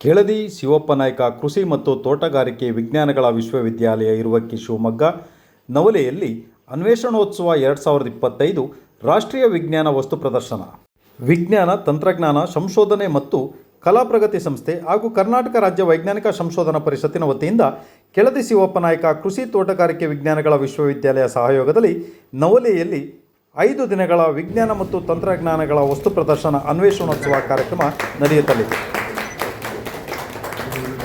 ಕೆಳದಿ ಶಿವಪ್ಪ ನಾಯ್ಕ ಕೃಷಿ ಮತ್ತು ತೋಟಗಾರಿಕೆ ವಿಜ್ಞಾನಗಳ ವಿಶ್ವವಿದ್ಯಾಲಯ ಇರುವಕ್ಕೆ ಶಿವಮೊಗ್ಗ ನವಲೆಯಲ್ಲಿ ಅನ್ವೇಷಣೋತ್ಸವ ಎರಡು ಸಾವಿರದ ಇಪ್ಪತ್ತೈದು ರಾಷ್ಟ್ರೀಯ ವಿಜ್ಞಾನ ವಸ್ತು ಪ್ರದರ್ಶನ. ವಿಜ್ಞಾನ, ತಂತ್ರಜ್ಞಾನ, ಸಂಶೋಧನೆ ಮತ್ತು ಕಲಾ ಪ್ರಗತಿ ಸಂಸ್ಥೆ ಹಾಗೂ ಕರ್ನಾಟಕ ರಾಜ್ಯ ವೈಜ್ಞಾನಿಕ ಸಂಶೋಧನಾ ಪರಿಷತ್ತಿನ ವತಿಯಿಂದ ಕೆಳದಿ ಶಿವಪ್ಪ ನಾಯ್ಕ ಕೃಷಿ ತೋಟಗಾರಿಕೆ ವಿಜ್ಞಾನಗಳ ವಿಶ್ವವಿದ್ಯಾಲಯ ಸಹಯೋಗದಲ್ಲಿ ನವಲೆಯಲ್ಲಿ ಐದು ದಿನಗಳ ವಿಜ್ಞಾನ ಮತ್ತು ತಂತ್ರಜ್ಞಾನಗಳ ವಸ್ತು ಪ್ರದರ್ಶನ ಅನ್ವೇಷಣೋತ್ಸವ ಕಾರ್ಯಕ್ರಮ ನಡೆಯುತ್ತಲಿದೆ.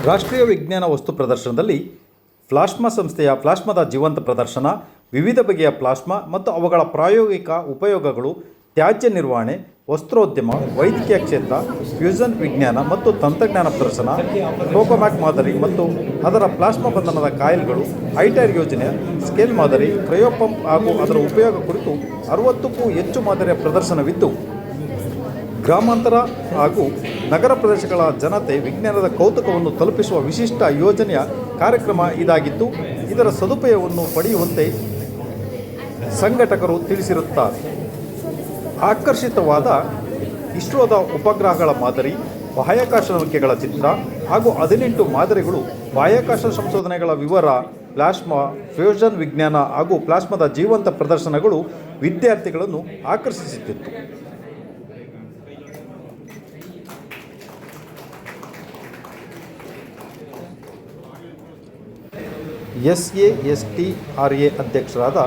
ರಾಷ್ಟ್ರೀಯ ವಿಜ್ಞಾನ ವಸ್ತು ಪ್ರದರ್ಶನದಲ್ಲಿ ಪ್ಲಾಸ್ಮಾ ಸಂಸ್ಥೆಯ ಪ್ಲಾಸ್ಮಾದ ಜೀವಂತ ಪ್ರದರ್ಶನ, ವಿವಿಧ ಬಗೆಯ ಪ್ಲಾಸ್ಮಾ ಮತ್ತು ಅವುಗಳ ಪ್ರಾಯೋಗಿಕ ಉಪಯೋಗಗಳು, ತ್ಯಾಜ್ಯ ನಿರ್ವಹಣೆ, ವಸ್ತ್ರೋದ್ಯಮ, ವೈದ್ಯಕೀಯ ಕ್ಷೇತ್ರ, ಫ್ಯೂಸನ್ ವಿಜ್ಞಾನ ಮತ್ತು ತಂತ್ರಜ್ಞಾನ ಪ್ರದರ್ಶನ ಟೋಕೋಮ್ಯಾಕ್ ಮಾದರಿ ಮತ್ತು ಅದರ ಪ್ಲಾಸ್ಮಾ ಬಂಧನದ ಕಾಯಿಲ್ಗಳು, ಐಟೈರ್ ಯೋಜನೆ, ಸ್ಕೇಲ್ ಮಾದರಿ, ಕ್ರಯೋಪಂಪ್ ಹಾಗೂ ಅದರ ಉಪಯೋಗ ಕುರಿತು ಅರವತ್ತಕ್ಕೂ ಹೆಚ್ಚು ಮಾದರಿಯ ಪ್ರದರ್ಶನವಿದ್ದು ಗ್ರಾಮಾಂತರ ಹಾಗೂ ನಗರ ಪ್ರದೇಶಗಳ ಜನತೆ ವಿಜ್ಞಾನದ ಕೌತುಕವನ್ನು ತಲುಪಿಸುವ ವಿಶಿಷ್ಟ ಯೋಜನೆಯ ಕಾರ್ಯಕ್ರಮ ಇದಾಗಿದ್ದು, ಇದರ ಸದುಪಯೋಗವನ್ನು ಪಡೆಯುವಂತೆ ಸಂಘಟಕರು ತಿಳಿಸಿರುತ್ತಾರೆ. ಆಕರ್ಷಿತವಾದ ಇಸ್ರೋದ ಉಪಗ್ರಹಗಳ ಮಾದರಿ, ಬಾಹ್ಯಾಕಾಶ ನೌಕೆಗಳ ಚಿತ್ರ ಹಾಗೂ ಹದಿನೆಂಟು ಮಾದರಿಗಳು ಬಾಹ್ಯಾಕಾಶ ಸಂಶೋಧನೆಗಳ ವಿವರ, ಪ್ಲಾಸ್ಮಾ ಫ್ಯೂಷನ್ ವಿಜ್ಞಾನ ಹಾಗೂ ಪ್ಲಾಸ್ಮಾದ ಜೀವಂತ ಪ್ರದರ್ಶನಗಳು ವಿದ್ಯಾರ್ಥಿಗಳನ್ನು ಆಕರ್ಷಿಸುತ್ತಿತ್ತು S A S T R A ಅಧ್ಯಕ್ಷರಾದ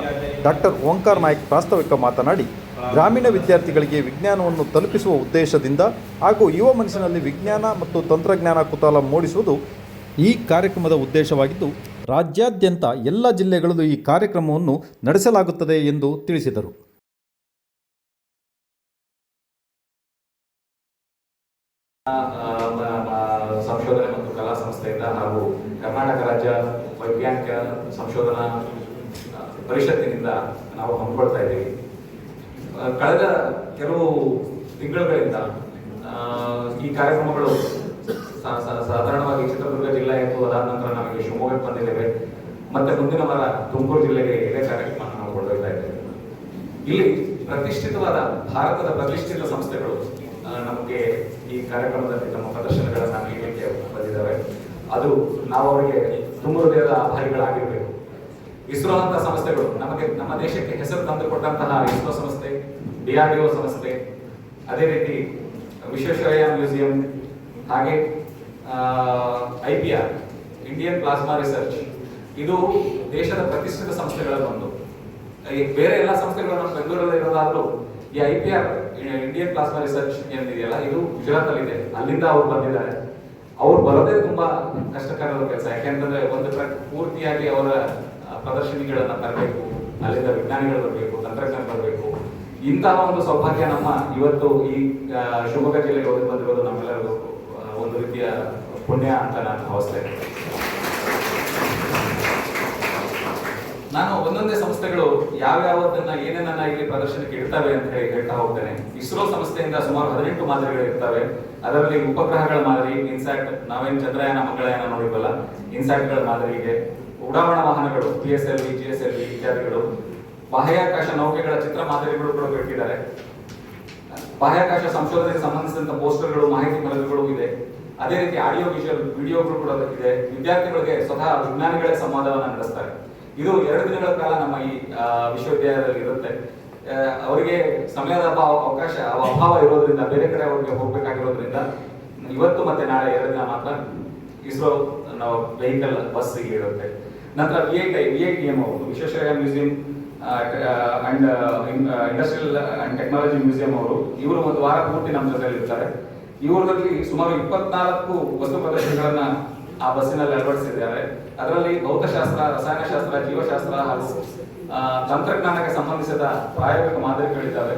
ಡಾಕ್ಟರ್ ಓಂಕಾರ್ ನಾಯ್ಕ್ ಪ್ರಾಸ್ತಾವಿಕ ಮಾತನಾಡಿ, ಗ್ರಾಮೀಣ ವಿದ್ಯಾರ್ಥಿಗಳಿಗೆ ವಿಜ್ಞಾನವನ್ನು ತಲುಪಿಸುವ ಉದ್ದೇಶದಿಂದ ಹಾಗೂ ಯುವ ಮನಸ್ಸಿನಲ್ಲಿ ವಿಜ್ಞಾನ ಮತ್ತು ತಂತ್ರಜ್ಞಾನ ಕುತೂಹಲ ಮೂಡಿಸುವುದು ಈ ಕಾರ್ಯಕ್ರಮದ ಉದ್ದೇಶವಾಗಿದ್ದು, ರಾಜ್ಯಾದ್ಯಂತ ಎಲ್ಲ ಜಿಲ್ಲೆಗಳಲ್ಲೂ ಈ ಕಾರ್ಯಕ್ರಮವನ್ನು ನಡೆಸಲಾಗುತ್ತದೆ ಎಂದು ತಿಳಿಸಿದರು. ಸಂಶೋಧನೆ ಕಲಾ ಸಂಸ್ಥೆಯಿಂದ ಹಾಗೂ ಕರ್ನಾಟಕ ರಾಜ್ಯ ವೈಜ್ಞಾನಿಕ ಸಂಶೋಧನಾ ಪರಿಷತ್ತಿನಿಂದ ನಾವು ಹಮ್ಮಿಕೊಳ್ತಾ ಇದ್ದೀವಿ. ಕಳೆದ ಕೆಲವು ತಿಂಗಳುಗಳಿಂದ ಈ ಕಾರ್ಯಕ್ರಮಗಳು ಸಾಧಾರಣವಾಗಿ ಚಿತ್ರದುರ್ಗ ಜಿಲ್ಲೆ ಆಯಿತು ಅದಾದ ನಂತರ ನಮಗೆ ಶಿವಮೊಗ್ಗಕ್ಕೆ ಬಂದಿದ್ದೇವೆ. ಮತ್ತೆ ಮುಂದಿನ ವಾರ ತುಮಕೂರು ಜಿಲ್ಲೆಗೆ ಇದೇ ಕಾರ್ಯಕ್ರಮ ನಾವು ಕೊಂಡೊಯ್ತಾ ಇದ್ದೇವೆ. ಇಲ್ಲಿ ಪ್ರತಿಷ್ಠಿತವಾದ ಭಾರತದ ಪ್ರತಿಷ್ಠಿತ ಸಂಸ್ಥೆಗಳು ನಮಗೆ ಈ ಕಾರ್ಯಕ್ರಮದಲ್ಲಿ ತಮ್ಮ ಪ್ರದರ್ಶನಗಳನ್ನು ನೀಡಲಿಕ್ಕೆ ಅದು ನಾವು ಅವರಿಗೆ ತುಂಬ ಹೃದಯದ ಆಭಾರಿಗಳಾಗಿರಬೇಕು. ಇಸ್ರೋ ಅಂತ ಸಂಸ್ಥೆಗಳು ನಮಗೆ ನಮ್ಮ ದೇಶಕ್ಕೆ ಹೆಸರು ತಂದುಕೊಟ್ಟಂತಹ ಇಸ್ರೋ ಸಂಸ್ಥೆ, ಡಿ ಆರ್ ಡಿ ಒ ಸಂಸ್ಥೆ, ಅದೇ ರೀತಿ ವಿಶ್ವೇಶ್ವರಯ್ಯ ಮ್ಯೂಸಿಯಂ, ಹಾಗೆ I P R Indian plasma research, ಇದು ದೇಶದ ಪ್ರತಿಷ್ಠಿತ ಸಂಸ್ಥೆಗಳಲ್ಲಿ ಒಂದು. ಬೇರೆ ಎಲ್ಲ ಸಂಸ್ಥೆಗಳು ನಮ್ಮ ಬೆಂಗಳೂರಲ್ಲಿ ಇರೋದಾದರೂ ಈ I P R Indian plasma research ಏನಿದೆಯಲ್ಲ, ಇದು ಗುಜರಾತ್ ಅಲ್ಲಿ ಇದೆ ಅಲ್ಲಿಂದ ಅವ್ರು ಬಂದಿದ್ದಾರೆ. ಅವ್ರು ಬರೋದೇ ತುಂಬಾ ಕಷ್ಟಕರ ಕೆಲಸ. ಯಾಕೆಂತಂದ್ರೆ ಒಂದು ಪೂರ್ತಿಯಾಗಿ ಅವರ ಪ್ರದರ್ಶನಿಗಳನ್ನ ತರಬೇಕು, ಅಲ್ಲಿಂದ ವಿಜ್ಞಾನಿಗಳು ಬರಬೇಕು, ತಂತ್ರಜ್ಞಾನ ಬರಬೇಕು. ಇಂತಹ ಒಂದು ಸೌಭಾಗ್ಯ ನಮ್ಮ ಇವತ್ತು ಈ ಶಿವಮೊಗ್ಗ ಜಿಲ್ಲೆಗೆ ಬಂದಿರೋದು ನಮ್ಮೆಲ್ಲರಿಗೂ ಒಂದು ರೀತಿಯ ಪುಣ್ಯ ಅಂತ ನಾನು ಭಾವಿಸ್ತೇನೆ. ನಾನು ಒಂದೊಂದೇ ಸಂಸ್ಥೆಗಳು ಯಾವ್ಯಾವದನ್ನ ಏನೇನನ್ನ ಇಲ್ಲಿ ಪ್ರದರ್ಶನಕ್ಕೆ ಇಡ್ತವೆ ಅಂತ ಹೇಳಿ ಹೇಳ್ತಾ ಹೋಗ್ತೇನೆ. ಇಸ್ರೋ ಸಂಸ್ಥೆಯಿಂದ ಸುಮಾರು ಹದಿನೆಂಟು ಮಾದರಿಗಳು ಇರ್ತವೆ. ಅದರಲ್ಲಿ ಉಪಗ್ರಹಗಳ ಮಾದರಿ ಇನ್ಸಾಟ್ ನಾವೇನ್ ಚಂದ್ರಯಾನ, ಮಂಗಳಯಾನ ನೋಡಿದ್ವಲ್ಲ? ಇನ್ಸಾಟ್ಗಳ ಮಾದರಿ ಇದೆ ಉಡಾವಣಾ ವಾಹನಗಳು P S L V G S L V ಇತ್ಯಾದಿಗಳು. ಬಾಹ್ಯಾಕಾಶ ನೌಕೆಗಳ ಚಿತ್ರ ಮಾದರಿಗಳು ಕೂಡ ಬಿಟ್ಟಿದ್ದಾರೆ. ಬಾಹ್ಯಾಕಾಶ ಸಂಶೋಧನೆಗೆ ಸಂಬಂಧಿಸಿದಂತ ಪೋಸ್ಟರ್ಗಳು, ಮಾಹಿತಿ ಫಲಕಗಳು ಇದೆ. ಅದೇ ರೀತಿ ಆಡಿಯೋ ವಿಷಯ ವಿಡಿಯೋಗಳು ಕೂಡ ಇದೆ. ವಿದ್ಯಾರ್ಥಿಗಳಿಗೆ ಸ್ವತಃ ವಿಜ್ಞಾನಿಗಳೇ ಸಂವಾದವನ್ನು ನಡೆಸ್ತಾರೆ. ಇದು ಎರಡು ದಿನಗಳ ಕಾಲ ನಮ್ಮ ಈ ವಿಶ್ವವಿದ್ಯಾಲಯದಲ್ಲಿ ಇರುತ್ತೆ. ಅವರಿಗೆ ಸಮಯದ ಅಭಾವ ಅವಕಾಶ ಅಭಾವ ಇರೋದ್ರಿಂದ, ಬೇರೆ ಕಡೆ ಅವರಿಗೆ ಹೋಗ್ಬೇಕಾಗಿರೋದ್ರಿಂದ, ಇವತ್ತು ಮತ್ತೆ ನಾಳೆ ಎರಡು ದಿನ ಮಾತ್ರ ಇಸ್ರೋ ನಾವು ವೆಹಿಕಲ್ ಬಸ್ ಇರುತ್ತೆ. ನಂತರ V I V I T M ಅವರು Visvesvaraya museum and industrial and technology museum ಅವರು, ಇವರು ಒಂದು ವಾರ ಪೂರ್ತಿ ನಮ್ಮ ಜೊತೆಯಲ್ಲಿ ಇರ್ತಾರೆ ಇವರಲ್ಲಿ ಸುಮಾರು ಇಪ್ಪತ್ನಾಲ್ಕು ವಸ್ತು ಪ್ರದರ್ಶನಗಳನ್ನ ಆ ಬಸ್ಸಿನಲ್ಲಿ ಅಳವಡಿಸಿದ್ದಾರೆ. ಅದರಲ್ಲಿ ಭೌತಶಾಸ್ತ್ರ, ರಸಾಯನಶಾಸ್ತ್ರ, ಜೀವಶಾಸ್ತ್ರ ಹಾಗೂ ತಂತ್ರಜ್ಞಾನಕ್ಕೆ ಸಂಬಂಧಿಸಿದ ಪ್ರಾಯೋಗಿಕ ಮಾದರಿಗಳಿದ್ದಾವೆ.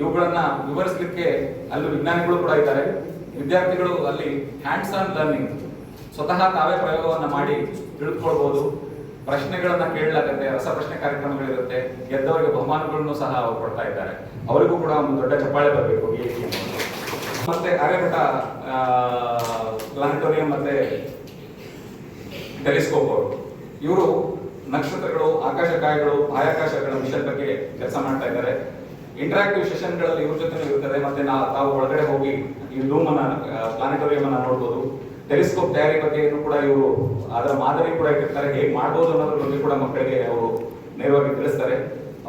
ಇವುಗಳನ್ನ ವಿವರಿಸಲಿಕ್ಕೆ ಅಲ್ಲಿ ವಿಜ್ಞಾನಿಗಳು ಕೂಡ ಇದ್ದಾರೆ. ವಿದ್ಯಾರ್ಥಿಗಳು ಅಲ್ಲಿ ಹ್ಯಾಂಡ್ಸ್ ಆನ್ ಲರ್ನಿಂಗ್ ಸ್ವತಃ ತಾವೇ ಪ್ರಯೋಗವನ್ನ ಮಾಡಿ ತಿಳಿದುಕೊಳ್ಬಹುದು ಪ್ರಶ್ನೆಗಳನ್ನ ಕೇಳಲಾಗತ್ತೆ, ರಸಪ್ರಶ್ನೆ ಕಾರ್ಯಕ್ರಮಗಳಿರುತ್ತೆ, ಗೆದ್ದವರಿಗೆ ಬಹುಮಾನಗಳನ್ನು ಸಹ ಅವರು ಕೊಡ್ತಾ ಇದ್ದಾರೆ. ಅವರಿಗೂ ಕೂಡ ಒಂದು ದೊಡ್ಡ ಚಪ್ಪಾಳೆ ಬರಬೇಕು ಮತ್ತೆ ಆರ್ಯಭಟ ಪ್ಲಾನಿಟೋರಿಯಂ ಮತ್ತೆ ಟೆಲಿಸ್ಕೋಪ್ ಅವರು. ಇವರು ನಕ್ಷತ್ರಗಳು, ಆಕಾಶಕಾಯಗಳು, ಬಾಹ್ಯಾಕಾಶಗಳ ಮಿಷನ್ ಬಗ್ಗೆ ಕೆಲಸ ಮಾಡ್ತಾ ಇದ್ದಾರೆ. ಇಂಟರಾಕ್ಟಿವ್ ಸೆಷನ್ಗಳಲ್ಲಿ ಇವ್ರ ಜೊತೆ ಇರ್ತದೆ ಮತ್ತೆ ನಾವು ತಾವು ಒಳಗಡೆ ಹೋಗಿ ಈ ರೂಮ್ ಅನ್ನ ಪ್ಲಾನೆಟೋರಿಯಂ ಅನ್ನ ನೋಡ್ಬೋದು. ಟೆಲಿಸ್ಕೋಪ್ ತಯಾರಿ ಬಗ್ಗೆಯನ್ನು ಕೂಡ ಇವರು, ಅದರ ಮಾದರಿ ಕೂಡ ಇಟ್ಟಿರ್ತಾರೆ. ಹೇಗೆ ಮಾಡ್ಬೋದು ಅನ್ನೋದ್ರ ಬಗ್ಗೆ ಕೂಡ ಮಕ್ಕಳಿಗೆ ಅವರು ನೇರವಾಗಿ ತಿಳಿಸ್ತಾರೆ.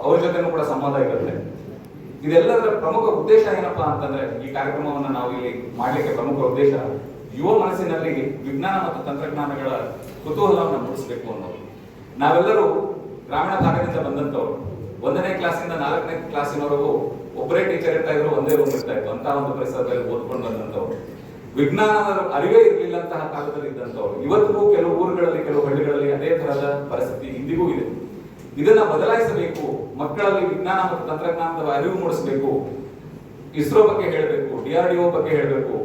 ಅವ್ರ ಜೊತೆನೂ ಕೂಡ ಸಂವಾದ ಇರುತ್ತೆ. ಇದೆಲ್ಲದರ ಪ್ರಮುಖ ಉದ್ದೇಶ ಏನಪ್ಪಾ ಅಂತಂದ್ರೆ, ಈ ಕಾರ್ಯಕ್ರಮವನ್ನು ನಾವು ಇಲ್ಲಿ ಮಾಡ್ಲಿಕ್ಕೆ ಪ್ರಮುಖ ಉದ್ದೇಶ ಯುವ ಮನಸ್ಸಿನಲ್ಲಿ ವಿಜ್ಞಾನ ಮತ್ತು ತಂತ್ರಜ್ಞಾನಗಳ ಕುತೂಹಲವನ್ನು ಮೂಡಿಸಬೇಕು ಅನ್ನೋದು. ನಾವೆಲ್ಲರೂ ಗ್ರಾಮೀಣ ಭಾಗದಿಂದ ಬಂದಂತವ್ರು ಒಂದನೇ ಕ್ಲಾಸಿಂದ ನಾಲ್ಕನೇ ಕ್ಲಾಸಿನವರೆಗೂ ಒಬ್ಬರೇ ಟೀಚರ್ ಇರ್ತಾ ಇದ್ರು, ಒಂದೇ ರೂಮ್ ಇರ್ತಾ ಇತ್ತು ಅಂತ ಒಂದು ಪರಿಸರದಲ್ಲಿ ಓದ್ಕೊಂಡು ಬಂದಂತವ್ರು ವಿಜ್ಞಾನದ ಅರಿವೇ ಇರಲಿಲ್ಲಂತಹ ಕಾಲದಲ್ಲಿ ಇದ್ದಂಥವ್ರು. ಇವತ್ತಿಗೂ ಕೆಲವು ಊರುಗಳಲ್ಲಿ, ಕೆಲವು ಹಳ್ಳಿಗಳಲ್ಲಿ ಅದೇ ತರಹದ ಪರಿಸ್ಥಿತಿ ಇಂದಿಗೂ ಇದೆ. ಇದನ್ನ ಬದಲಾಯಿಸಬೇಕು, ಮಕ್ಕಳಲ್ಲಿ ವಿಜ್ಞಾನ ಮತ್ತು ತಂತ್ರಜ್ಞಾನದ ಅರಿವು ಮೂಡಿಸಬೇಕು. ಇಸ್ರೋ ಬಗ್ಗೆ ಹೇಳಬೇಕು ಡಿಆರ್ಡಿಒ ಬಗ್ಗೆ ಹೇಳಬೇಕು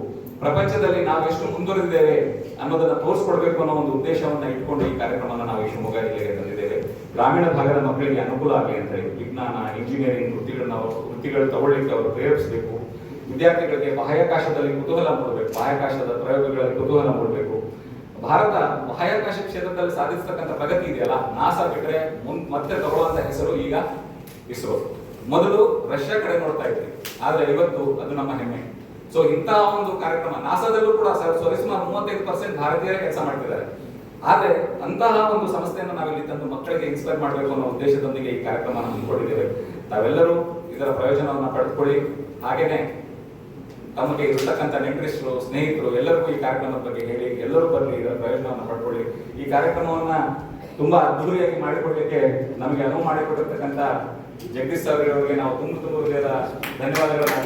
ಪ್ರಪಂಚದಲ್ಲಿ ನಾವೆಷ್ಟು ಮುಂದುವರೆದಿದ್ದೇವೆ ಅನ್ನೋದನ್ನ ತೋರಿಸ್ಕೊಡ್ಬೇಕು ಅನ್ನೋ ಒಂದು ಉದ್ದೇಶವನ್ನ ಇಟ್ಕೊಂಡು ಈ ಕಾರ್ಯಕ್ರಮನ ನಾವು ಈ ಶಿವಮೊಗ್ಗ ಜಿಲ್ಲೆಗೆ ತಂದಿದ್ದೇವೆ. ಗ್ರಾಮೀಣ ಭಾಗದ ಮಕ್ಕಳಿಗೆ ಅನುಕೂಲ ಆಗಲಿ ಅಂತ ಹೇಳಿ ವಿಜ್ಞಾನ ಇಂಜಿನಿಯರಿಂಗ್ ವೃತ್ತಿಗಳನ್ನ ವೃತ್ತಿಗಳು ತಗೊಳ್ಳಿಕ್ಕೆ ಅವರು ಪ್ರೇರೇಪಿಸಬೇಕು. ವಿದ್ಯಾರ್ಥಿಗಳಿಗೆ ಬಾಹ್ಯಾಕಾಶದಲ್ಲಿ ಕುತೂಹಲ ಮೂಡಬೇಕು, ಬಾಹ್ಯಾಕಾಶದ ಪ್ರಯೋಗಗಳಲ್ಲಿ ಕುತೂಹಲ ಮೂಡಬೇಕು. ಭಾರತ ಬಾಹ್ಯಾಕಾಶ ಕ್ಷೇತ್ರದಲ್ಲಿ ಸಾಧಿಸತಕ್ಕಂಥ ಪ್ರಗತಿ ಇದೆಯಲ್ಲ, ನಾಸಾ ಬಿಟ್ಟರೆ ಮುನ್, ಮತ್ತೆ ತಗೊಳ್ಳುವಂತ ಹೆಸರು ಈಗ ಇಸ್ರೋ. ಮೊದಲು ರಷ್ಯಾ ಕಡೆ ನೋಡ್ತಾ ಇದ್ವಿ, ಆದ್ರೆ ಇವತ್ತು ಅದು ನಮ್ಮ ಹೆಮ್ಮೆ. ಸೊ ಇಂತಹ ಒಂದು ಕಾರ್ಯಕ್ರಮ ನಾಸಾದಲ್ಲೂ ಕೂಡ ಸರ್ ಸರಿಸುಮಾರು ಮೂವತ್ತೈದು ಪರ್ಸೆಂಟ್ ಭಾರತೀಯರೇ ಕೆಲಸ ಮಾಡ್ತಿದ್ದಾರೆ. ಆದ್ರೆ ಅಂತಹ ಒಂದು ಸಂಸ್ಥೆಯನ್ನು ನಾವಿಲ್ಲಿ ತಂದು ಮಕ್ಕಳಿಗೆ ಇನ್ಸ್ಪೈರ್ ಮಾಡಬೇಕು ಅನ್ನೋ ಉದ್ದೇಶದೊಂದಿಗೆ ಈ ಕಾರ್ಯಕ್ರಮ ಹಮ್ಮಿಕೊಂಡಿದ್ದೇವೆ ತಾವೆಲ್ಲರೂ ಇದರ ಪ್ರಯೋಜನವನ್ನು ಪಡೆದುಕೊಳ್ಳಿ. ಹಾಗೇನೆ ತಮಗೆ ಇರತಕ್ಕಂಥ ನೆಂಟರಿಷ್ಟರು ಸ್ನೇಹಿತರು ಎಲ್ಲರಿಗೂ ಈ ಕಾರ್ಯಕ್ರಮದ ಬಗ್ಗೆ ಹೇಳಿ, ಎಲ್ಲರೂ ಬರಲಿ, ಇದರ ಪ್ರಯೋಜನವನ್ನು ಪಡ್ಕೊಳ್ಳಿ ಈ ಕಾರ್ಯಕ್ರಮವನ್ನ ತುಂಬಾ ಅದ್ಧೂರಿಯಾಗಿ ಮಾಡಿಕೊಡ್ಲಿಕ್ಕೆ ನಮಗೆ ಅನುವು ಮಾಡಿಕೊಟ್ಟಿರ್ತಕ್ಕಂಥ ಜಗದೀಶ್ ಅವರಿಗೆ ನಾವು ತುಂಬ ತುಂಬ ಧನ್ಯವಾದಗಳನ್ನು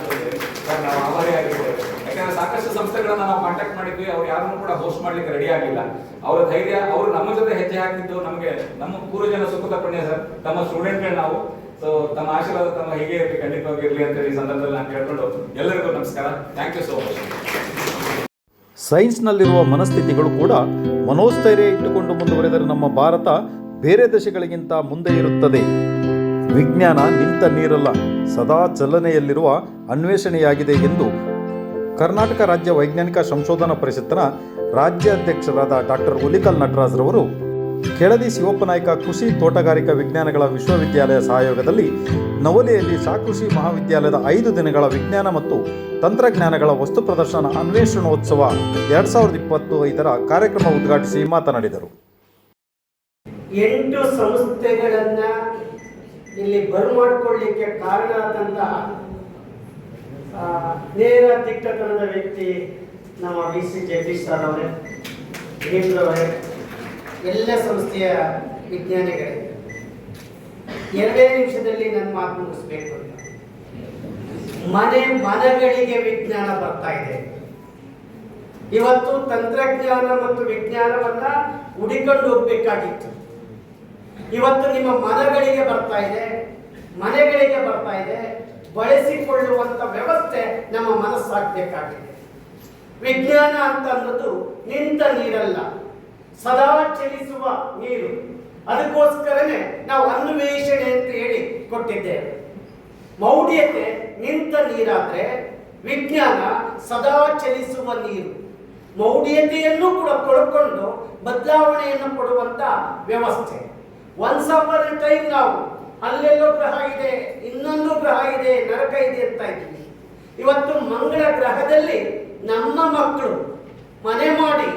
ಸರ್, ನಾವು ಆಭಾರಿಯಾಗಿದ್ದೇವೆ ಯಾಕಂದ್ರೆ ಸಾಕಷ್ಟು ಸಂಸ್ಥೆಗಳನ್ನ ನಾವು ಕಾಂಟ್ಯಾಕ್ಟ್ ಮಾಡಿದ್ವಿ. ಅವ್ರು ಯಾರನ್ನೂ ಕೂಡ ಹೋಸ್ಟ್ ಮಾಡ್ಲಿಕ್ಕೆ ರೆಡಿ ಆಗಿಲ್ಲ. ಅವರ ಧೈರ್ಯ, ಅವರು ನಮ್ಮ ಜೊತೆ ಹೆಜ್ಜೆ ಹಾಕಿದ್ದು ನಮಗೆ, ನಮ್ಮ ಪೂರ್ವಜನ ಸುಖ ಪುಣ್ಯ ಸರ್. ತಮ್ಮ ಸ್ಟೂಡೆಂಟ್ಗಳು ನಾವು. ಸೊ ತಮ್ಮ ಆಶೀರ್ವಾದ ತಮ್ಮ ಹೀಗೆ ಇರಲಿ, ಖಂಡಿತವಾಗಿ ಇರಲಿ ಅಂತ ಈ ಸಂದರ್ಭದಲ್ಲಿ ನಾನು ಕೇಳ್ಕೊಂಡು ಎಲ್ಲರಿಗೂ ನಮಸ್ಕಾರ. ಥ್ಯಾಂಕ್ ಯು ಸೋ ಮಚ್ ಸೈನ್ಸ್ನಲ್ಲಿರುವ ಮನಸ್ಥಿತಿಗಳು ಕೂಡ ಮನೋಸ್ಥೈರ್ಯ ಇಟ್ಟುಕೊಂಡು ಮುಂದುವರೆದರೆ ನಮ್ಮ ಭಾರತ ಬೇರೆ ದೇಶಗಳಿಗಿಂತ ಮುಂದೆ ಇರುತ್ತದೆ. ವಿಜ್ಞಾನ ನಿಂತ ನೀರಲ್ಲ, ಸದಾ ಚಲನೆಯಲ್ಲಿರುವ ಅನ್ವೇಷಣೆಯಾಗಿದೆ ಎಂದು ಕರ್ನಾಟಕ ರಾಜ್ಯ ವೈಜ್ಞಾನಿಕ ಸಂಶೋಧನಾ ಪರಿಷತ್ತಿನ ರಾಜ್ಯಾಧ್ಯಕ್ಷರಾದ ಡಾಕ್ಟರ್ ಹುಲಿಕಲ್ ನಟರಾಜ್ರವರು ಕೆಳದಿ ಶಿವಪ್ಪನಾಯಕ ಕೃಷಿ ತೋಟಗಾರಿಕಾ ವಿಜ್ಞಾನಗಳ ವಿಶ್ವವಿದ್ಯಾಲಯ ಸಹಯೋಗದಲ್ಲಿ ನವಲೆಯಲ್ಲಿ ಸಾಕೃಷಿ ಮಹಾವಿದ್ಯಾಲಯದ ಐದು ದಿನಗಳ ವಿಜ್ಞಾನ ಮತ್ತು ತಂತ್ರಜ್ಞಾನಗಳ ವಸ್ತು ಪ್ರದರ್ಶನ ಅನ್ವೇಷಣೋತ್ಸವ ಎರಡು ಸಾವಿರದ ಇಪ್ಪತ್ತು ಐದರ ಕಾರ್ಯಕ್ರಮ ಉದ್ಘಾಟಿಸಿ ಮಾತನಾಡಿದರು. ಎಂಟು ಸಂಸ್ಥೆಗಳನ್ನ ಇಲ್ಲಿ ಬರ್ ಮಾಡ್ಕೊಳ್ಳಿಕ್ಕೆ ಕಾರಣ ಆದಂತ ನೇರ ದಿಟ್ಟತನದ ವ್ಯಕ್ತಿ ನಮ್ಮ ವಿ ಸಿ ಜಗದೀಶ್ ಸರ್ ಅವರೇ ಭೀಮ್ರವರೇ ಎಲ್ಲ ಸಂಸ್ಥೆಯ ವಿಜ್ಞಾನಿಗಳೇ, ಎರಡೇ ನಿಮಿಷದಲ್ಲಿ ನನ್ನ ಮಾತು ಮುಗಿಸ್ಬೇಕು ಅಂತ. ಮನೆ ಮನಗಳಿಗೆ ವಿಜ್ಞಾನ ಬರ್ತಾ ಇದೆ. ಇವತ್ತು ತಂತ್ರಜ್ಞಾನ ಮತ್ತು ವಿಜ್ಞಾನವನ್ನ ಹುಡಿಕೊಂಡು ಹೋಗ್ಬೇಕಾಗಿತ್ತು. ಇವತ್ತು ನಿಮ್ಮ ಮನಗಳಿಗೆ ಬರ್ತಾ ಇದೆ, ಮನೆಗಳಿಗೆ ಬರ್ತಾ ಇದೆ, ಬಳಸಿಕೊಳ್ಳುವಂತ ವ್ಯವಸ್ಥೆ ನಮ್ಮ ಮನಸ್ಸಾಗಬೇಕಾಗಿದೆ. ವಿಜ್ಞಾನ ಅಂತ ಅನ್ನೋದು ನಿಂತ ನೀರಲ್ಲ, ಸದಾ ಚಲಿಸುವ ನೀರು. ಅದಕ್ಕೋಸ್ಕರನೇ ನಾವು ಅನ್ವೇಷಣೆ ಅಂತ ಹೇಳಿ ಕೊಟ್ಟಿದ್ದೇವೆ. ಮೌಢ್ಯತೆ ನಿಂತ ನೀರಾದ್ರೆ ವಿಜ್ಞಾನ ಸದಾ ಚಲಿಸುವ ನೀರು. ಮೌಢ್ಯತೆಯನ್ನು ಕೂಡ ಕೊಳ್ಕೊಂಡು ಬದಲಾವಣೆಯನ್ನು ಕೊಡುವಂತ ವ್ಯವಸ್ಥೆ. ಒನ್ಸ್ ಅಪರ್ ಟೈಮ್ ನಾವು, ಅಲ್ಲೆಲ್ಲೋ ಗ್ರಹ ಇದೆ, ಇನ್ನೊಂದು ಗ್ರಹ ಇದೆ, ನರಕ ಇದೆ ಅಂತ ಇದ್ದೀವಿ. ಇವತ್ತು ಮಂಗಳ ಗ್ರಹದಲ್ಲಿ ನಮ್ಮ ಮಕ್ಕಳು ಮನೆ ಮಾಡಿ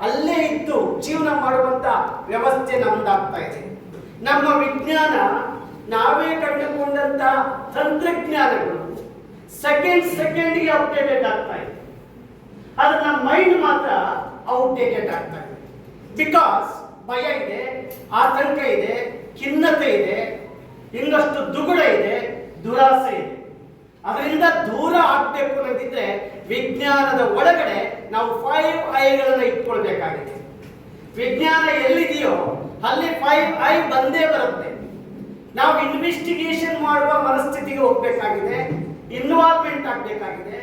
ಅಲ್ಲೇ ಇದ್ದು ಜೀವನ ಮಾಡುವಂತ ವ್ಯವಸ್ಥೆ ನಮ್ದಾಗ್ತಾ ಇದೆ. ನಮ್ಮ ವಿಜ್ಞಾನ ನಾವೇ ಕಂಡುಕೊಂಡಂತ ತಂತ್ರಜ್ಞಾನಗಳು ಸೆಕೆಂಡ್ ಸೆಕೆಂಡ್ಗೆ ಅಪ್ಡೇಟೆಡ್ ಆಗ್ತಾ ಇದೆ. ಆದ್ರೆ ನಮ್ಮ ಮೈಂಡ್ ಮಾತ್ರ ಔಟ್ಡೇಟೆಡ್ ಆಗ್ತಾ ಇದೆ. ಬಿಕಾಸ್ ಭಯ ಇದೆ, ಆತಂಕ ಇದೆ, ಖಿನ್ನತೆ ಇದೆ, ಇನ್ನಷ್ಟು ದುಗುಡ ಇದೆ, ದುರಾಸೆ ಇದೆ. ಅದರಿಂದ ದೂರ ಆಗ್ಬೇಕು ಅನ್ನೋದಿದ್ರೆ ವಿಜ್ಞಾನದ ಒಳಗಡೆ ನಾವು ಫೈವ್ ಐಗಳನ್ನ ಇಟ್ಕೊಳ್ಬೇಕಾಗಿದೆ. ವಿಜ್ಞಾನ ಎಲ್ಲಿದೆಯೋ ಅಲ್ಲಿ ಫೈವ್ ಐ ಬಂದೇ ಬರುತ್ತೆ. ನಾವು ಇನ್ವೆಸ್ಟಿಗೇಷನ್ ಮಾಡುವ ಮನಸ್ಥಿತಿಗೆ ಹೋಗ್ಬೇಕಾಗಿದೆ ಇನ್ವಾಲ್ವ್ಮೆಂಟ್ ಆಗಬೇಕಾಗಿದೆ.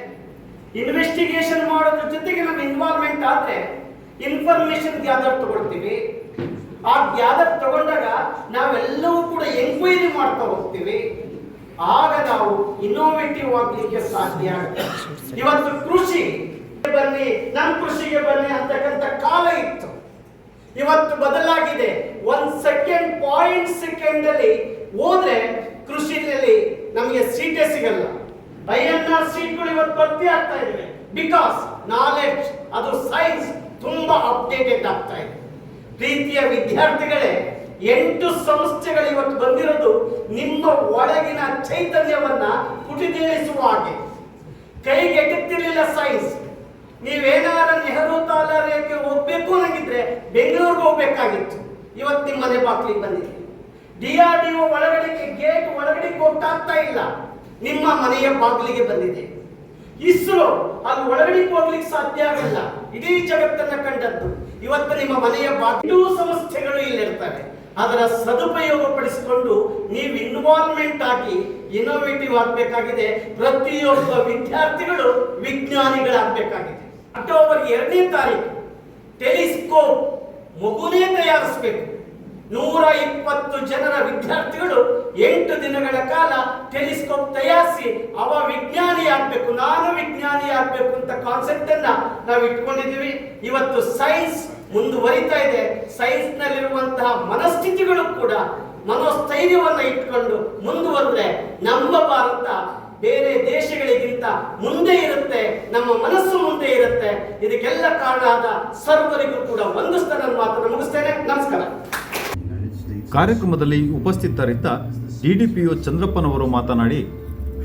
ಇನ್ವೆಸ್ಟಿಗೇಷನ್ ಮಾಡೋದ್ರ ಜೊತೆಗೆ ನಮ್ಗೆ ಇನ್ವಾಲ್ವ್ಮೆಂಟ್ ಆದ್ರೆ ಇನ್ಫಾರ್ಮೇಶನ್ ಗ್ಯಾದರ್ ತಗೊಳ್ತೀವಿ. ಆ ಗ್ಯಾದರ್ ತಗೊಂಡಾಗ ನಾವೆಲ್ಲವೂ ಕೂಡ ಎಂಕ್ವೈರಿ ಮಾಡ್ತಾ ಹೋಗ್ತೀವಿ. ಆಗ ನಾವು ಇನ್ನೋವೇಟಿವ್ ಆಗ್ಲಿಕ್ಕೆ ಸಾಧ್ಯ ಆಗುತ್ತೆ. ಇವತ್ತು ಕೃಷಿ ಬನ್ನಿ ನಮ್ಮ ಕೃಷಿಗೆ ಬನ್ನಿ ಅಂತಕ್ಕಂಥ ಕಾಲ ಇತ್ತು. ಇವತ್ತು ಬದಲಾಗಿದೆ. ಒಂದ್ ಸೆಕೆಂಡ್ ಪಾಯಿಂಟ್ ಸೆಕೆಂಡ್ ಅಲ್ಲಿ ಹೋದ್ರೆ ಕೃಷಿಯಲ್ಲಿ ನಮಗೆ ಸೀಟೇ ಸಿಗಲ್ಲ. ಐ ಎನ್ ಆರ್ ಸೀಟ್ಗಳು ಇವತ್ತು ಭರ್ತಿ ಆಗ್ತಾ ಇವೆ ಬಿಕಾಸ್ ನಾಲೆಡ್ಜ್ ಅದು ಸೈನ್ಸ್ ತುಂಬಾ ಅಪ್ಡೇಟೆಡ್ ಆಗ್ತಾ ಇದೆ. ಪ್ರೀತಿಯ ವಿದ್ಯಾರ್ಥಿಗಳೇ, ಎಂಟು ಸಂಸ್ಥೆಗಳು ಇವತ್ತು ಬಂದಿರೋದು ನಿಮ್ಮ ಒಳಗಿನ ಚೈತನ್ಯವನ್ನ ಪುಟಿದೇಳಿಸುವ ಹಾಗೆ. ಕೈಗೆ ಎಟುತ್ತಿರ್ಲಿಲ್ಲ ಸೈನ್ಸ್ ನೀವೇನಾರ ನೆಹರು ತಾಲೂಕಿಗೆ ಹೋಗ್ಬೇಕು ಅನ್ನಂಗಿದ್ರೆ ಬೆಂಗಳೂರಿಗೆ ಹೋಗ್ಬೇಕಾಗಿತ್ತು. ಇವತ್ತು ನಿಮ್ಮ ಮನೆ ಬಾಗಿಲಿಗೆ ಬಂದಿದೆ. ಡಿ ಆರ್ ಡಿ ಒ ಒಳಗಡೆಗೆ ಗೇಟ್ ಒಳಗಡೆ ಹೋಗ್ತಾ ಇಲ್ಲ. ನಿಮ್ಮ ಮನೆಯ ಬಾಗಿಲಿಗೆ ಬಂದಿದೆ. ಇಸ್ರೋ ಅಲ್ಲಿ ಒಳಗಡೆ ಹೋಗ್ಲಿಕ್ಕೆ ಸಾಧ್ಯ ಆಗಲ್ಲ ಇಡೀ ಜಗತ್ತನ್ನ ಕಂಡದ್ದು. ಇವತ್ತು ನಿಮ್ಮ ಮನೆಯ ಬಾಕಿ ಸಂಸ್ಥೆಗಳು ಇಲ್ಲಿರ್ತವೆ. ಅದರ ಸದುಪಯೋಗ ಪಡಿಸಿಕೊಂಡು ನೀವು ಇನ್ವಾಲ್ವ್ಮೆಂಟ್ ಆಗಿ ಇನೋವೇಟಿವ್ ಆಗಬೇಕಾಗಿದೆ. ಪ್ರತಿಯೊಬ್ಬ ವಿದ್ಯಾರ್ಥಿಗಳು ವಿಜ್ಞಾನಿಗಳಾಗಬೇಕಾಗಿದೆ. ಅಕ್ಟೋಬರ್ ಎರಡನೇ ತಾರೀಕು ಟೆಲಿಸ್ಕೋಪ್ ಮಗುನೇ ತಯಾರಿಸಬೇಕು. ನೂರ ಇಪ್ಪತ್ತು ಜನರ ವಿದ್ಯಾರ್ಥಿಗಳು ಎಂಟು ದಿನಗಳ ಕಾಲ ಟೆಲಿಸ್ಕೋಪ್ ತಯಾರಿಸಿ ಅವ ವಿಜ್ಞಾನಿ ಆಗ್ಬೇಕು ನಾನು ವಿಜ್ಞಾನಿ ಆಗ್ಬೇಕು ಅಂತ ಕಾನ್ಸೆಪ್ಟ್ ಅನ್ನ ನಾವು ಇಟ್ಕೊಂಡಿದ್ದೀವಿ. ಇವತ್ತು ಸೈನ್ಸ್ ಮುಂದುವರಿತಾ ಇದೆ. ಸೈನ್ಸ್ ನಲ್ಲಿರುವಂತಹ ಮನಸ್ಥಿತಿಗಳು ಕೂಡ ಮನೋಸ್ಥೈರ್ಯವನ್ನ ಇಟ್ಕೊಂಡು ಮುಂದುವರೆದ್ರೆ ನಮ್ಮ ಭಾರತ ಬೇರೆ ದೇಶಗಳಿಗಿಂತ ಮುಂದೆ ಇರುತ್ತೆ, ನಮ್ಮ ಮನಸ್ಸು ಮುಂದೆ ಇರುತ್ತೆ. ಇದಕ್ಕೆಲ್ಲ ಕಾರಣ ಆದ ಸರ್ವರಿಗೂ ಕೂಡ ಒಂದು ಸ್ಥಳ ಮಾತ್ರ ಮುಗಿಸ್ತೇನೆ. ನಮಸ್ಕಾರ. ಕಾರ್ಯಕ್ರಮದಲ್ಲಿ ಉಪಸ್ಥಿತರಿದ್ದ ಡಿಡಿಪಿಒ ಚಂದ್ರಪ್ಪನವರು ಮಾತನಾಡಿ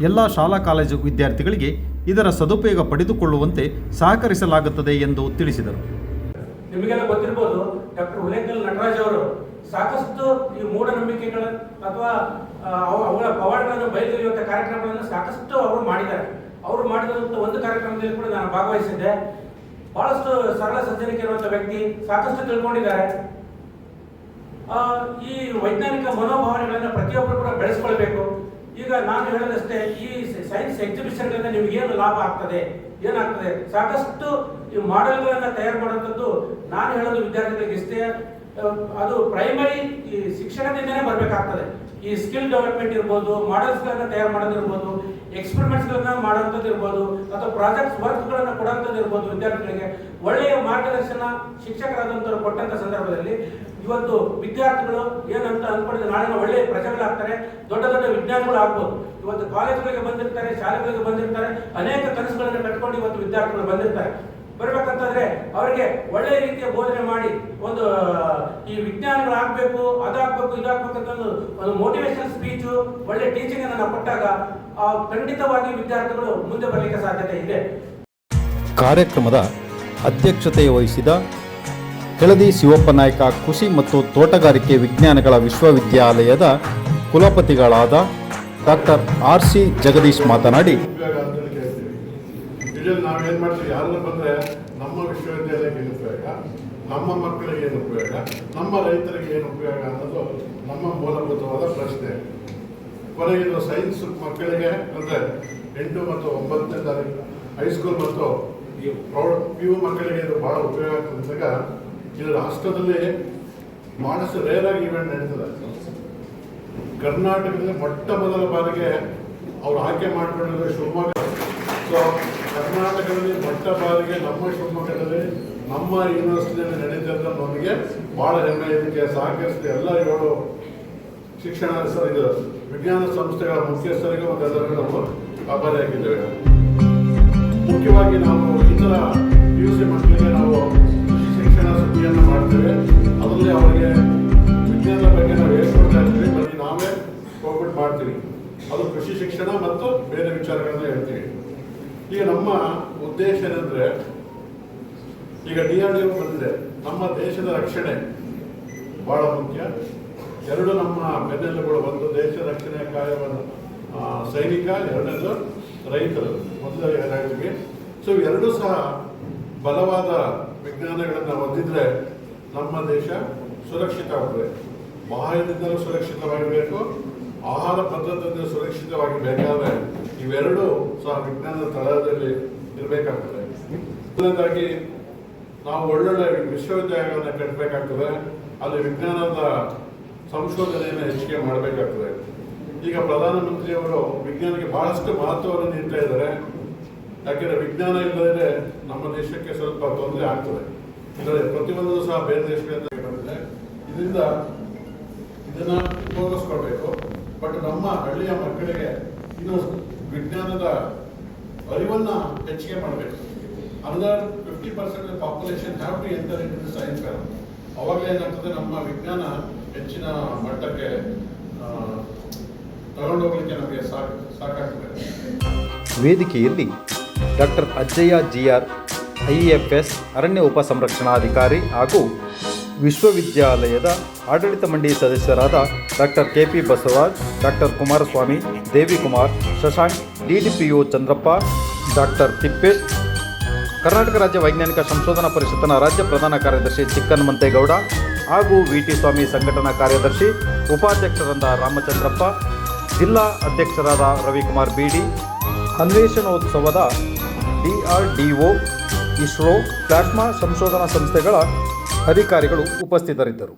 ಎಲ್ಲ ಶಾಲಾ ಕಾಲೇಜು ವಿದ್ಯಾರ್ಥಿಗಳಿಗೆ ಇದರ ಸದುಪಯೋಗ ಪಡೆದುಕೊಳ್ಳುವಂತೆ ಸಹಕರಿಸಲಾಗುತ್ತದೆ ಎಂದು ತಿಳಿಸಿದರು. ನಿಮಗೆಲ್ಲ ಗೊತ್ತಿರ್ಬೋದು ಡಾಕ್ಟರ್ ಉಲೇಕಲ್ ನಟರಾಜ್ ಅವರು ಸಾಕಷ್ಟು ಈ ಮೂಢನಂಬಿಕೆಗಳ ಅಥವಾ ಅವುಗಳ ಪವಾಡಗಳನ್ನು ಬಯಲಿರುವಂಥ ಕಾರ್ಯಕ್ರಮಗಳನ್ನು ಸಾಕಷ್ಟು ಅವರು ಮಾಡಿದ್ದಾರೆ. ಅವರು ಮಾಡಿದಂಥ ಒಂದು ಕಾರ್ಯಕ್ರಮದಲ್ಲಿ ಕೂಡ ನಾನು ಭಾಗವಹಿಸಿದ್ದೆ. ಬಹಳಷ್ಟು ಸರಳ ಸಜ್ಜನಿಕೆ ಇರುವಂಥ ವ್ಯಕ್ತಿ ಸಾಕಷ್ಟು ತಿಳ್ಕೊಂಡಿದ್ದಾರೆ. ಈ ವೈಜ್ಞಾನಿಕ ಮನೋಭಾವನೆಗಳನ್ನು ಪ್ರತಿಯೊಬ್ಬರು ಕೂಡ ಬೆಳೆಸ್ಕೊಳ್ಬೇಕು. ಈಗ ನಾನು ಹೇಳೋದಷ್ಟೇ, ಈ ಸೈನ್ಸ್ ಎಕ್ಸಿಬಿಷನ್ಗಳಿಂದ ನಿಮ್ಗೆ ಏನು ಲಾಭ ಆಗ್ತದೆ? ಏನಾಗ್ತದೆ? ಸಾಕಷ್ಟು ಈ ಮಾಡೆಲ್ಗಳನ್ನು ತಯಾರು ಮಾಡುವಂಥದ್ದು ನಾನು ಹೇಳೋದು ವಿದ್ಯಾರ್ಥಿಗಳಿಗೆ ಇಷ್ಟೇ. ಅದು ಪ್ರೈಮರಿ ಈ ಶಿಕ್ಷಣದಿಂದನೇ ಬರಬೇಕಾಗ್ತದೆ. ಈ ಸ್ಕಿಲ್ ಡೆವಲಪ್ಮೆಂಟ್ ಇರ್ಬೋದು ಮಾಡೆಲ್ಸ್ಗಳನ್ನು ತಯಾರು ಮಾಡೋದಿರ್ಬೋದು ಎಕ್ಸ್ಪೆರಿಮೆಂಟ್ಸ್ಗಳನ್ನ ಮಾಡೋಂಥದ್ದು ಇರ್ಬೋದು, ಅಥವಾ ಪ್ರಾಜೆಕ್ಟ್ಸ್ ವರ್ಕ್ಗಳನ್ನ ಕೊಡುವಂಥದ್ದು ಇರ್ಬೋದು ವಿದ್ಯಾರ್ಥಿಗಳಿಗೆ ಒಳ್ಳೆಯ ಮಾರ್ಗದರ್ಶನ ಶಿಕ್ಷಕರಾದಂಥವ್ರು ಕೊಟ್ಟಂತ ಸಂದರ್ಭದಲ್ಲಿ ಇವತ್ತು ವಿದ್ಯಾರ್ಥಿಗಳು ಏನಂತ ಅನ್ಕೊಂಡಿದ್ರೆ ನಾಳೆ ಒಳ್ಳೆಯ ಪ್ರಜೆಗಳಾಗ್ತಾರೆ, ದೊಡ್ಡ ದೊಡ್ಡ ವಿಜ್ಞಾನಿಗಳು ಆಗ್ಬೋದು. ಇವತ್ತು ಕಾಲೇಜ್ಗಳಿಗೆ ಬಂದಿರ್ತಾರೆ, ಶಾಲೆಗಳಿಗೆ ಬಂದಿರ್ತಾರೆ, ಅನೇಕ ಕನಸುಗಳನ್ನು ಕಟ್ಕೊಂಡು ಇವತ್ತು ವಿದ್ಯಾರ್ಥಿಗಳು ಬಂದಿರ್ತಾರೆ. ಬರ್ಬೇಕಂತಂದ್ರೆ ಅವರಿಗೆ ಒಳ್ಳೆಯ ರೀತಿಯ ಬೋಧನೆ ಮಾಡಿ, ಒಂದು, ಈ ವಿಜ್ಞಾನಗಳು ಆಗ್ಬೇಕು, ಅದಾಗ್ಬೇಕು, ಇದಾಗ್ಬೇಕು ಅಂತ ಒಂದು ಒಂದು ಮೋಟಿವೇಶನ್ ಸ್ಪೀಚು ಒಳ್ಳೆ ಟೀಚಿಂಗ್ ಅನ್ನು ಕೊಟ್ಟಾಗ ಖಂಡಿತವಾಗಿ ವಿದ್ಯಾರ್ಥಿಗಳು ಮುಂದೆ ಬರಲಿಕ್ಕೆ ಸಾಧ್ಯತೆ ಇದೆ. ಕಾರ್ಯಕ್ರಮದ ಅಧ್ಯಕ್ಷತೆ ವಹಿಸಿದ ಕೆಳದಿ ಶಿವಪ್ಪ ನಾಯ್ಕ ಕೃಷಿ ಮತ್ತು ತೋಟಗಾರಿಕೆ ವಿಜ್ಞಾನಗಳ ವಿಶ್ವವಿದ್ಯಾಲಯದ ಕುಲಪತಿಗಳಾದ ಡಾಕ್ಟರ್ ಆರ್ ಸಿ ಜಗದೀಶ್ ಮಾತನಾಡಿ ನಾವೇನ್ ಮಾಡ್ತೀವಿ? ಯಾರನ್ನ ಬಂದರೆ ನಮ್ಮ ವಿಶ್ವವಿದ್ಯಾಲಯಕ್ಕೆ ಏನು ಉಪಯೋಗ? ನಮ್ಮ ಮಕ್ಕಳಿಗೆ ಏನು ಉಪಯೋಗ? ನಮ್ಮ ರೈತರಿಗೆ ಏನು ಉಪಯೋಗ ಅನ್ನೋದು ನಮ್ಮ ಮೂಲಭೂತವಾದ ಪ್ರಶ್ನೆ. ಕೊನೆಗಿನ ಸೈನ್ಸ್ ಮಕ್ಕಳಿಗೆ ಅಂದರೆ ಎಂಟು ಮತ್ತು ಒಂಬತ್ತನೇ ತಾರೀಕು ಹೈಸ್ಕೂಲ್ ಮತ್ತು ಪ್ರೌಢ ಪಿ ಯು ಮಕ್ಕಳಿಗೆ ಇದು ಭಾಳ ಉಪಯೋಗ ಆಗ್ತದಾಗ ಇದು ರಾಷ್ಟ್ರದಲ್ಲಿ ಬಹಳಷ್ಟು ರೇರ್ ಆಗಿ ಇವೆಂಟ್ ನಡೀತದೆ. ಕರ್ನಾಟಕದಲ್ಲಿ ಮೊಟ್ಟ ಮೊದಲ ಬಾರಿಗೆ ಅವ್ರು ಆಯ್ಕೆ ಮಾಡಿಕೊಂಡಿರೋದು ಶಿವಮೊಗ್ಗ. ಸೊ ಕರ್ನಾಟಕದಲ್ಲಿ ಮೊಟ್ಟ ಬಾರಿಗೆ ನಮ್ಮ ಶಿವಮೊಗ್ಗದಲ್ಲಿ, ನಮ್ಮ ಯೂನಿವರ್ಸಿಟಿಯಲ್ಲಿ ನಡೀತಿದ್ದ ನಮಗೆ ಭಾಳ ಹೆಮ್ಮೆ. ಇದಕ್ಕೆ ಸಹಕರಿಸಿದ ಎಲ್ಲ ಏಳು ಶಿಕ್ಷಣ ಇದು ವಿಜ್ಞಾನ ಸಂಸ್ಥೆಗಳ ಮುಖ್ಯಸ್ಥರಿಗೆ ಮತ್ತು ಎಲ್ಲರಿಗೂ ನಾವು ಆಭಾರಿಯಾಗಿದ್ದೇವೆ. ಮುಖ್ಯವಾಗಿ ನಾವು ಇತರ ಪಿ ಯು ಸಿ ಮಕ್ಕಳಿಗೆ ನಾವು ಸುದ್ದಿಯನ್ನು ಮಾಡ್ತೇವೆ ಅದರಲ್ಲಿ ಅವರಿಗೆ ವಿಜ್ಞಾನದ ಬಗ್ಗೆ ನಾವು ಹೇಳ್ಕೊಡ್ತಾ ಇರ್ತೀವಿ. ಬನ್ನಿ, ನಾವೇ ಹೋಗ್ಬಿಟ್ಟು ಮಾಡ್ತೀವಿ. ಅದು ಕೃಷಿ ಶಿಕ್ಷಣ ಮತ್ತು ಬೇರೆ ವಿಚಾರಗಳನ್ನ ಹೇಳ್ತೀವಿ. ಈಗ ನಮ್ಮ ಉದ್ದೇಶ ಏನಂದ್ರೆ, ಈಗ ಡಿ ಆರ್ ಬಂದಿದೆ ನಮ್ಮ ದೇಶದ ರಕ್ಷಣೆ ಬಹಳ ಮುಖ್ಯ. ಎರಡು ನಮ್ಮ ಬೆನ್ನೆಲುಗಳು ಒಂದು ದೇಶ ರಕ್ಷಣೆ ಕಾರ್ಯವನ್ನು ಸೈನಿಕ, ಎರಡನೇದು ರೈತರು. ಮೊದಲ ಹೇಳ್ತೀವಿ ಸೊ ಎರಡೂ ಸಹ ಬಲವಾದ ವಿಜ್ಞಾನಗಳನ್ನು ಹೊಂದಿದ್ರೆ ನಮ್ಮ ದೇಶ ಸುರಕ್ಷಿತವಾಗಿದೆ. ಬಾಹ್ಯದಿಂದಲೂ ಸುರಕ್ಷಿತವಾಗಿರಬೇಕು, ಆಹಾರ ಪದ್ಧತಿಯಿಂದ ಸುರಕ್ಷಿತವಾಗಿ ಬೇಕಾದ್ರೆ ಇವೆರಡೂ ಸಹ ವಿಜ್ಞಾನದ ತಳದಲ್ಲಿ ಇರಬೇಕಾಗ್ತದೆ. ಮೊದಲನೇದಾಗಿ ನಾವು ಒಳ್ಳೊಳ್ಳೆ ವಿಶ್ವವಿದ್ಯಾಲಯಗಳನ್ನ ಕಟ್ಟಬೇಕಾಗ್ತದೆ ಅಲ್ಲಿ ವಿಜ್ಞಾನದ ಸಂಶೋಧನೆಯನ್ನು ಹೆಚ್ಚಿಗೆ ಮಾಡಬೇಕಾಗ್ತದೆ. ಈಗ ಪ್ರಧಾನಮಂತ್ರಿಯವರು ವಿಜ್ಞಾನಕ್ಕೆ ಬಹಳಷ್ಟು ಮಹತ್ವವನ್ನು ನೀಡ್ತಾ ಇದ್ದಾರೆ. ಯಾಕೆಂದ್ರೆ ವಿಜ್ಞಾನ ಇಲ್ಲದೆ ನಮ್ಮ ದೇಶಕ್ಕೆ ಸ್ವಲ್ಪ ತೊಂದರೆ ಆಗ್ತದೆ. ಅಂದರೆ ಪ್ರತಿಯೊಂದು ಸಹ ಬೇರೆ ದೇಶಗಳಿಂದ ಬಂದಿದೆ. ಇದರಿಂದ ಇದನ್ನ ಉಪಯೋಗಿಸ್ಕೊಳ್ಬೇಕು. ಬಟ್ ನಮ್ಮ ಹಳ್ಳಿಯ ಮಕ್ಕಳಿಗೆ ಇನ್ನು ವಿಜ್ಞಾನದ ಅರಿವನ್ನ ಹೆಚ್ಚಿಗೆ ಮಾಡಬೇಕು. Another fifty percent population have to enter in science fair ಅವಾಗಲೇ ಏನಾಗ್ತದೆ? ನಮ್ಮ ವಿಜ್ಞಾನ ಹೆಚ್ಚಿನ ಮಟ್ಟಕ್ಕೆ ತಗೊಂಡೋಗ್ಲಿಕ್ಕೆ ನಮಗೆ ಸಾಕು, ಸಾಕಾಗ್ತದೆ. ವೇದಿಕೆಯಲ್ಲಿ ಡಾಕ್ಟರ್ ಅಜ್ಜಯ್ಯ ಜಿಆರ್ ಐಎಫ್ಎಸ್ ಅರಣ್ಯ ಉಪ ಸಂರಕ್ಷಣಾಧಿಕಾರಿ ಹಾಗೂ ವಿಶ್ವವಿದ್ಯಾಲಯದ ಆಡಳಿತ ಮಂಡಳಿ ಸದಸ್ಯರಾದ doctor K P Basavaraj, doctor Kumaraswamy, Devikumar, Shashank D D P U Chandrappa, doctor Tippesh, Karnataka ರಾಜ್ಯ ವೈಜ್ಞಾನಿಕ ಸಂಶೋಧನಾ ಪರಿಷತ್ತಿನ ರಾಜ್ಯ ಪ್ರಧಾನ ಕಾರ್ಯದರ್ಶಿ ಚಿಕ್ಕನ್ ಮಂತೇಗೌಡ ಹಾಗೂ ವಿ ಟಿ ಸ್ವಾಮಿ ಸಂಘಟನಾ ಕಾರ್ಯದರ್ಶಿ ಉಪಾಧ್ಯಕ್ಷರಾದ ರಾಮಚಂದ್ರಪ್ಪ, ಜಿಲ್ಲಾ ಅಧ್ಯಕ್ಷರಾದ ರವಿಕುಮಾರ್ ಬಿಡಿ. ಅನ್ವೇಷಣೋತ್ಸವದ ಡಿಆರ್ಡಿಒ ಇಸ್ರೋ ಪ್ಲಾಸ್ಮಾ ಸಂಶೋಧನಾ ಸಂಸ್ಥೆಗಳ ಅಧಿಕಾರಿಗಳು ಉಪಸ್ಥಿತರಿದ್ದರು.